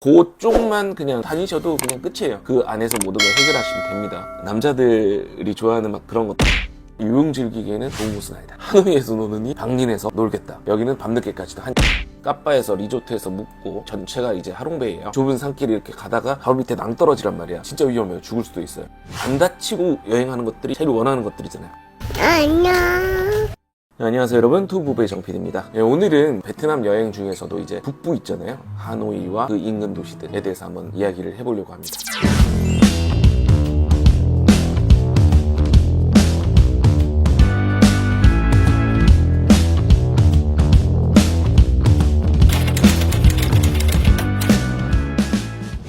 그쪽만 그냥 다니셔도 그냥 끝이에요. 그 안에서 모든 걸 해결하시면 됩니다. 남자들이 좋아하는 막 그런 것들. 유흥 즐기기에는 좋은 곳은 아니다. 하노이에서 노느니 방린에서 놀겠다. 여기는 밤늦게까지도 한 까빠에서 리조트에서 묵고 전체가 이제 하롱베이예요. 좁은 산길 이렇게 가다가 바로 밑에 낭떠러지란 말이야. 진짜 위험해요. 죽을 수도 있어요. 안 다치고 여행하는 것들이 제일 원하는 것들이잖아요. 안녕. 네, 안녕하세요 여러분. 투부부의 정필입니다. 네, 오늘은 베트남 여행 중에서도 이제 북부 있잖아요. 하노이와 그 인근 도시들에 대해서 한번 이야기를 해보려고 합니다.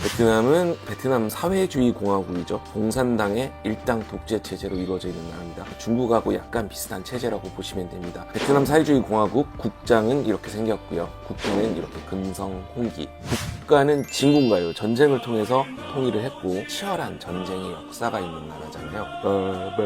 베트남은 베트남 사회주의 공화국이죠. 공산당의 일당 독재 체제로 이루어져 있는 나라입니다. 중국하고 약간 비슷한 체제라고 보시면 됩니다. 베트남 사회주의 공화국 국장은 이렇게 생겼고요. 국기는 이렇게 금성 홍기. 국가는 진군가요. 전쟁을 통해서 통일을 했고 치열한 전쟁의 역사가 있는 나라잖아요. 어.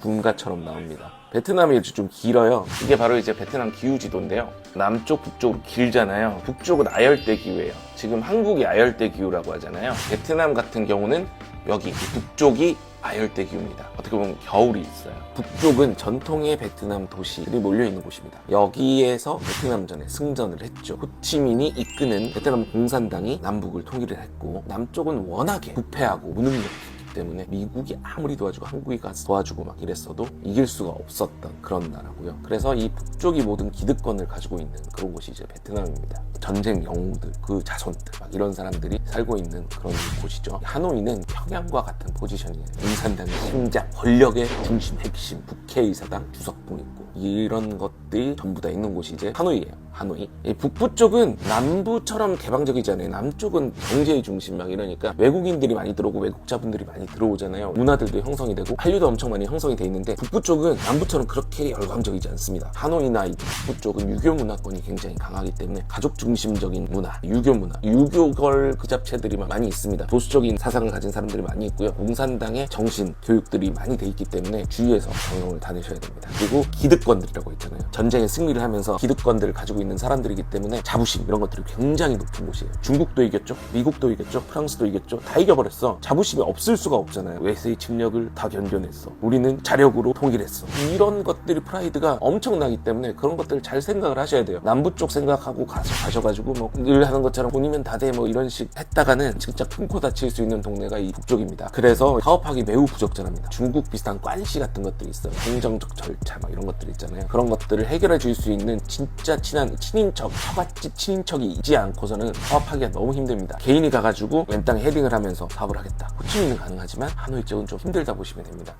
군가처럼 나옵니다. 베트남이 좀 길어요. 이게 바로 이제 베트남 기후 지도인데요. 남쪽, 북쪽으로 길잖아요. 북쪽은 아열대 기후예요. 지금 한국이 아열대 기후라고 하잖아요. 베트남 같은 경우는 여기 북쪽이 아열대 기후입니다. 어떻게 보면 겨울이 있어요. 북쪽은 전통의 베트남 도시들이 몰려 있는 곳입니다. 여기에서 베트남전에 승전을 했죠. 호치민이 이끄는 베트남 공산당이 남북을 통일을 했고 남쪽은 워낙에 부패하고 무능력했기 때문에 미국이 아무리 도와주고 한국이 가서 도와주고 막 이랬어도 이길 수가 없었던 그런 나라고요. 그래서 이 북쪽이 모든 기득권을 가지고 있는 그런 곳이 이제 베트남입니다. 전쟁 영웅들, 그 자손들 막 이런 사람들이 살고 있는 그런 곳이죠. 하노이는 평양과 같은 포지션이에요. 공산당의 심장, 권력의 중심, 핵심, 국회의사당 주석궁 있고 이런 것들이 전부 다 있는 곳이 이제 하노이예요. 하노이. 이 북부 쪽은 남부처럼 개방적이잖아요. 남쪽은 경제의 중심 막 이러니까 외국인들이 많이 들어오고 외국자분들이 많이 들어오잖아요. 문화들도 형성이 되고 한류도 엄청 많이 형성이 돼 있는데 북부 쪽은 남부처럼 그렇게 열광적이지 않습니다. 하노이나 이 북부 쪽은 유교 문화권이 굉장히 강하기 때문에 가족 중심적인 문화, 유교 문화, 유교걸 그 잡채들이 많이 있습니다. 보수적인 사상을 가진 사람들이 많이 있고요. 공산당의 정신 교육들이 많이 돼 있기 때문에 주위에서 경영을 다니셔야 됩니다. 그리고 기득권들이라고 있잖아요. 전쟁에 승리를 하면서 기득권들을 가지고 있는 사람들이기 때문에 자부심 이런 것들이 굉장히 높은 곳이에요. 중국도 이겼죠, 미국도 이겼죠, 프랑스도 이겼죠. 다 이겨버렸어. 자부심이 없을 수가 없잖아요. 외세의 침략을 다 견뎌냈어. 우리는 자력으로 통일했어. 이런 것들이 프라이드가 엄청나기 때문에 그런 것들을 잘 생각을 하셔야 돼요. 남부 쪽 생각하고 가서 가셔가지고 뭐 늘 하는 것처럼 돈이면 다 돼 뭐 이런 식 했다가는 진짜 큰 코 다칠 수 있는 동네가 이 북쪽입니다. 그래서 사업하기 매우 부적절합니다. 중국 비슷한 관시 같은 것들이 있어요. 행정적 절차 막 이런 것들 있잖아요. 그런 것들을 해결해 줄 수 있는 진짜 친한 친인척, 처갓집 친인척이 있지 않고서는 사업하기가 너무 힘듭니다. 개인이 가가지고 왼땅에 헤딩을 하면서 사업을 하겠다. 호치민은 가능하지만 하노이 쪽은 좀 힘들다 보시면 됩니다.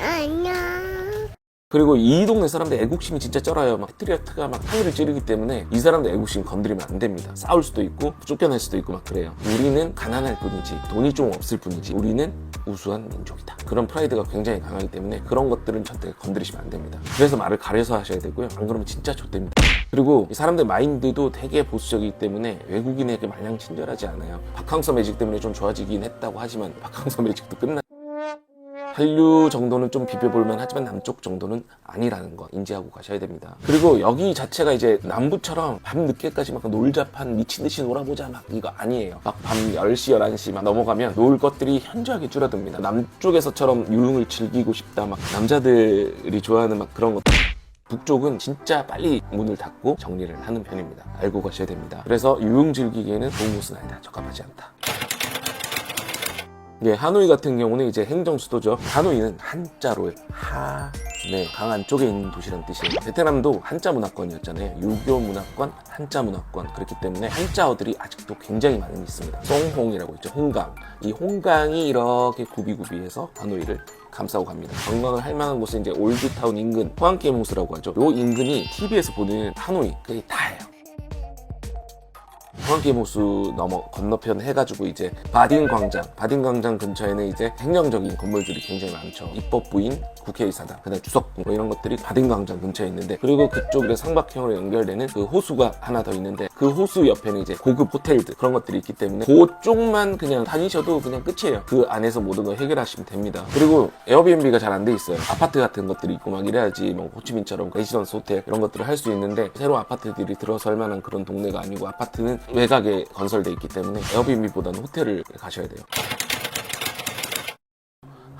안녕. 그리고 이 동네 사람들 애국심이 진짜 쩔어요. 막 패트리어트가 막 하늘을 찌르기 때문에 이 사람들 애국심 건드리면 안 됩니다. 싸울 수도 있고 쫓겨날 수도 있고 막 그래요. 우리는 가난할 뿐이지 돈이 좀 없을 뿐이지 우리는 우수한 민족이다. 그런 프라이드가 굉장히 강하기 때문에 그런 것들은 절대 건드리시면 안 됩니다. 그래서 말을 가려서 하셔야 되고요. 안 그러면 진짜 좆됩니다. 그리고 이 사람들 마인드도 되게 보수적이기 때문에 외국인에게 마냥 친절하지 않아요. 박항서 매직 때문에 좀 좋아지긴 했다고 하지만 박항서 매직도 끝나 한류 정도는 좀 비벼볼만 하지만 남쪽 정도는 아니라는 거 인지하고 가셔야 됩니다. 그리고 여기 자체가 이제 남부처럼 밤 늦게까지 막 놀자판 미친 듯이 놀아보자 막 이거 아니에요. 막 밤 10시, 11시 막 넘어가면 놀 것들이 현저하게 줄어듭니다. 남쪽에서처럼 유흥을 즐기고 싶다 막 남자들이 좋아하는 막 그런 것 북쪽은 진짜 빨리 문을 닫고 정리를 하는 편입니다. 알고 가셔야 됩니다. 그래서 유흥 즐기기에는 곳은 아니다. 적합하지 않다. 예, 하노이 같은 경우는 이제 행정 수도죠. 하노이는 한자로 하, 네, 강한 쪽에 있는 도시라는 뜻이에요. 베트남도 한자 문화권이었잖아요. 유교 문화권, 한자 문화권. 그렇기 때문에 한자어들이 아직도 굉장히 많이 있습니다. 송홍이라고 있죠. 홍강. 이 홍강이 이렇게 구비구비해서 하노이를 감싸고 갑니다. 관광을 할 만한 곳은 이제 올드타운 인근, 호안게임 호수라고 하죠. 요 인근이 TV에서 보는 하노이, 그게 다예요. 호안게임호수 넘어 건너편 해가지고 이제 바딘 광장, 바딘 광장 근처에는 이제 행정적인 건물들이 굉장히 많죠. 입법부인 국회의사당, 그다음 주석궁 뭐 이런 것들이 바딘 광장 근처에 있는데 그리고 그쪽에 삼각형으로 연결되는 그 호수가 하나 더 있는데 그 호수 옆에는 이제 고급 호텔들 그런 것들이 있기 때문에 그쪽만 그냥 다니셔도 그냥 끝이에요. 그 안에서 모든 걸 해결하시면 됩니다. 그리고 에어비앤비가 잘 안 돼 있어요. 아파트 같은 것들이 있고 막 이래야지 뭐 호치민처럼 레지던스 호텔 이런 것들을 할 수 있는데 새로 아파트들이 들어설 만한 그런 동네가 아니고 아파트는 외곽에 건설돼 있기 때문에 에어비앤비보다는 호텔을 가셔야 돼요.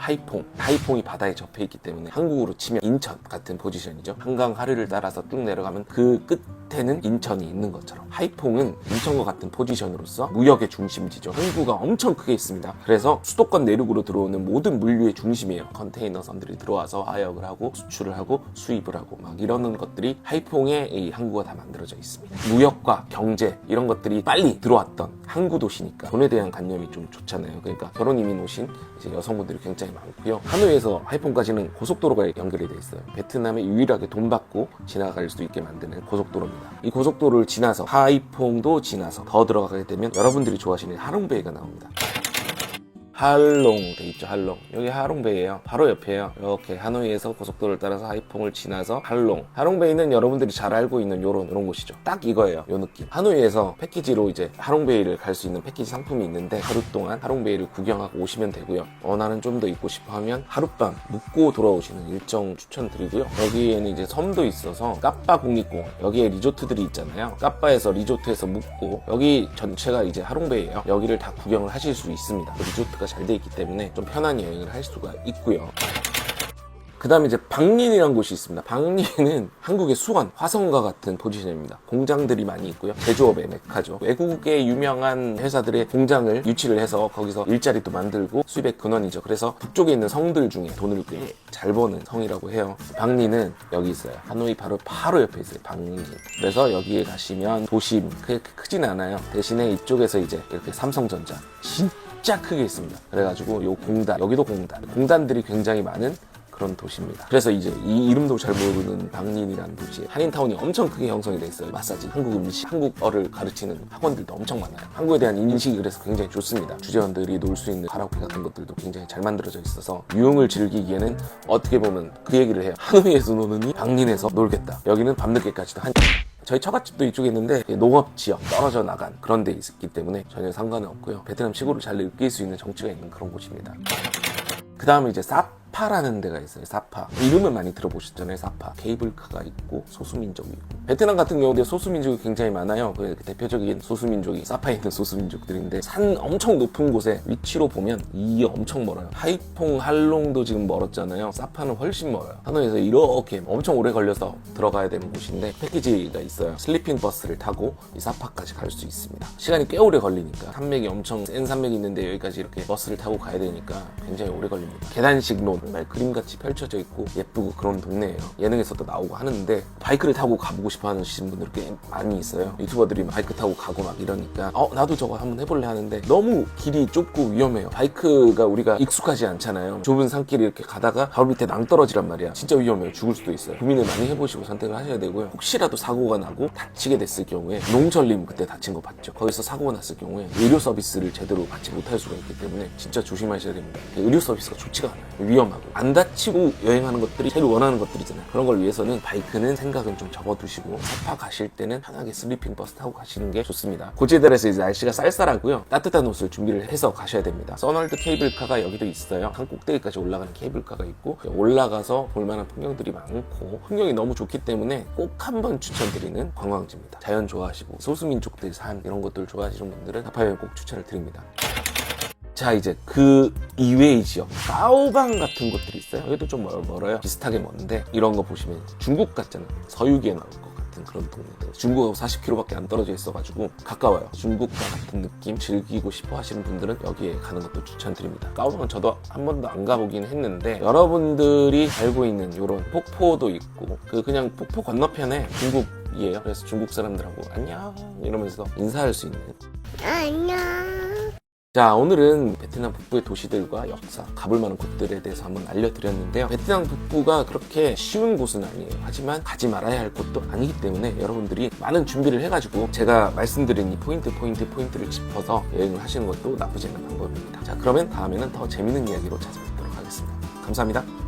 하이퐁, 하이퐁이 바다에 접해 있기 때문에 한국으로 치면 인천 같은 포지션이죠. 한강 하류를 따라서 쭉 내려가면 그 끝에는 인천이 있는 것처럼 하이퐁은 인천과 같은 포지션으로서 무역의 중심지죠. 항구가 엄청 크게 있습니다. 그래서 수도권 내륙으로 들어오는 모든 물류의 중심이에요. 컨테이너 선들이 들어와서 하역을 하고 수출을 하고 수입을 하고 막 이러는 것들이 하이퐁에 이 항구가 다 만들어져 있습니다. 무역과 경제 이런 것들이 빨리 들어왔던 항구 도시니까 돈에 대한 관념이 좀 좋잖아요. 그러니까 결혼 이민 오신 여성분들이 굉장히 많고요. 하노이에서 하이퐁까지는 고속도로가 연결이 돼 있어요. 베트남에 유일하게 돈 받고 지나갈 수 있게 만드는 고속도로입니다. 이 고속도로를 지나서 하이퐁도 지나서 더 들어가게 되면 여러분들이 좋아하시는 하롱베이가 나옵니다. 할롱 돼 있죠 할롱. 여기 하롱베이예요. 바로 옆이에요. 이렇게 하노이에서 고속도로를 따라서 하이퐁을 지나서 할롱. 하롱베이는 여러분들이 잘 알고 있는 요런 요런 곳이죠. 딱 이거예요 요 느낌. 하노이에서 패키지로 이제 하롱베이를 갈 수 있는 패키지 상품이 있는데 하루 동안 하롱베이를 구경하고 오시면 되고요. 어 나는 좀 더 있고 싶어 하면 하룻밤 묵고 돌아오시는 일정 추천드리고요. 여기에는 이제 섬도 있어서 까빠 국립공원. 여기에 리조트들이 있잖아요. 까빠에서 리조트에서 묵고 여기 전체가 이제 하롱베이예요. 여기를 다 구경을 하실 수 있습니다. 리조트가 잘 돼 있기 때문에 좀 편한 여행을 할 수가 있고요 그 다음에 이제 박린이라는 곳이 있습니다. 박린은 한국의 수원, 화성과 같은 포지션입니다. 공장들이 많이 있고요. 제조업의 메카죠. 외국의 유명한 회사들의 공장을 유치를 해서 거기서 일자리도 만들고 수입의 근원이죠. 그래서 북쪽에 있는 성들 중에 돈을 꽤 잘 버는 성이라고 해요. 박린은 여기 있어요. 하노이 바로 바로 옆에 있어요. 박린. 그래서 여기에 가시면 도심 그렇게 크진 않아요. 대신에 이쪽에서 이제 이렇게 삼성전자 진 짜 크게 있습니다. 그래가지고 요 공단 여기도 공단 공단들이 굉장히 많은 그런 도시입니다. 그래서 이제 이 이름도 잘 모르는 박린이라는 도시에 한인타운이 엄청 크게 형성이 돼 있어요. 마사지, 한국 음식, 한국어를 가르치는 학원들도 엄청 많아요. 한국에 대한 인식이 그래서 굉장히 좋습니다. 주재원들이 놀 수 있는 가라오케 같은 것들도 굉장히 잘 만들어져 있어서 유흥을 즐기기에는 어떻게 보면 그 얘기를 해요. 하노이에서 노느니 박린에서 놀겠다. 여기는 밤늦게까지도 한 저희 처갓집도 이쪽에 있는데 농업 지역 떨어져 나간 그런 데 있기 때문에 전혀 상관은 없고요. 베트남 시골을 잘 느낄 수 있는 정치가 있는 그런 곳입니다. 그 다음에 이제 사파라는 데가 있어요. 사파. 이름은 많이 들어보셨잖아요. 사파. 케이블카가 있고 소수민족이 있고. 베트남 같은 경우도 소수민족이 굉장히 많아요. 그 대표적인 소수민족이 사파에 있는 소수민족들인데 산 엄청 높은 곳에 위치로 보면 이게 엄청 멀어요. 하이퐁, 할롱도 지금 멀었잖아요. 사파는 훨씬 멀어요. 하노이에서 이렇게 엄청 오래 걸려서 들어가야 되는 곳인데 패키지가 있어요. 슬리핑 버스를 타고 이 사파까지 갈 수 있습니다. 시간이 꽤 오래 걸리니까 산맥이 엄청 센 산맥이 있는데 여기까지 이렇게 버스를 타고 가야 되니까 굉장히 오래 걸립니다. 계단식로 정말 그림같이 펼쳐져 있고 예쁘고 그런 동네예요. 예능에서도 나오고 하는데 바이크를 타고 가보고 싶어 하시는 분들 꽤 많이 있어요. 유튜버들이 바이크 타고 가고 막 이러니까 어 나도 저거 한번 해볼래 하는데 너무 길이 좁고 위험해요. 바이크가 우리가 익숙하지 않잖아요. 좁은 산길 이렇게 가다가 바로 밑에 낭떠러지란 말이야. 진짜 위험해요. 죽을 수도 있어요. 고민을 많이 해보시고 선택을 하셔야 되고요. 혹시라도 사고가 나고 다치게 됐을 경우에 농철님 그때 다친 거 봤죠. 거기서 사고가 났을 경우에 의료 서비스를 제대로 받지 못할 수가 있기 때문에 진짜 조심하셔야 됩니다. 의료 서비스가 좋지가 않아요. 위험 하고 안 다치고 여행하는 것들이 제일 원하는 것들이잖아요. 그런 걸 위해서는 바이크는 생각은 좀 접어두시고 사파 가실 때는 편하게 슬리핑 버스 타고 가시는 게 좋습니다. 고지대에서 이제 날씨가 쌀쌀하고요. 따뜻한 옷을 준비를 해서 가셔야 됩니다. 써널드 케이블카가 여기도 있어요. 한 꼭대기까지 올라가는 케이블카가 있고 올라가서 볼만한 풍경들이 많고 풍경이 너무 좋기 때문에 꼭 한번 추천드리는 관광지입니다. 자연 좋아하시고 소수민족들 산 이런 것들 좋아하시는 분들은 사파 여행 꼭 추천을 드립니다. 자 이제 그 이외의 지역 까오방 같은 곳들이 있어요. 여기도 좀 멀, 멀어요. 비슷하게 먼데 이런 거 보시면 중국 같잖아요. 서유기에 나올 것 같은 그런 동네들 중국하고 40km밖에 안 떨어져 있어가지고 가까워요. 중국과 같은 느낌 즐기고 싶어 하시는 분들은 여기에 가는 것도 추천드립니다. 까오방은 저도 한 번도 안 가보긴 했는데 여러분들이 알고 있는 이런 폭포도 있고 그 그냥 폭포 건너편에 중국 이에요. 그래서 중국 사람들하고 안녕 이러면서 인사할 수 있는 안녕. 자 오늘은 베트남 북부의 도시들과 역사 가볼 만한 곳들에 대해서 한번 알려드렸는데요. 베트남 북부가 그렇게 쉬운 곳은 아니에요. 하지만 가지 말아야 할 곳도 아니기 때문에 여러분들이 많은 준비를 해가지고 제가 말씀드린 이 포인트 포인트 포인트를 짚어서 여행을 하시는 것도 나쁘지 않은 방법입니다. 자 그러면 다음에는 더 재밌는 이야기로 찾아뵙도록 하겠습니다. 감사합니다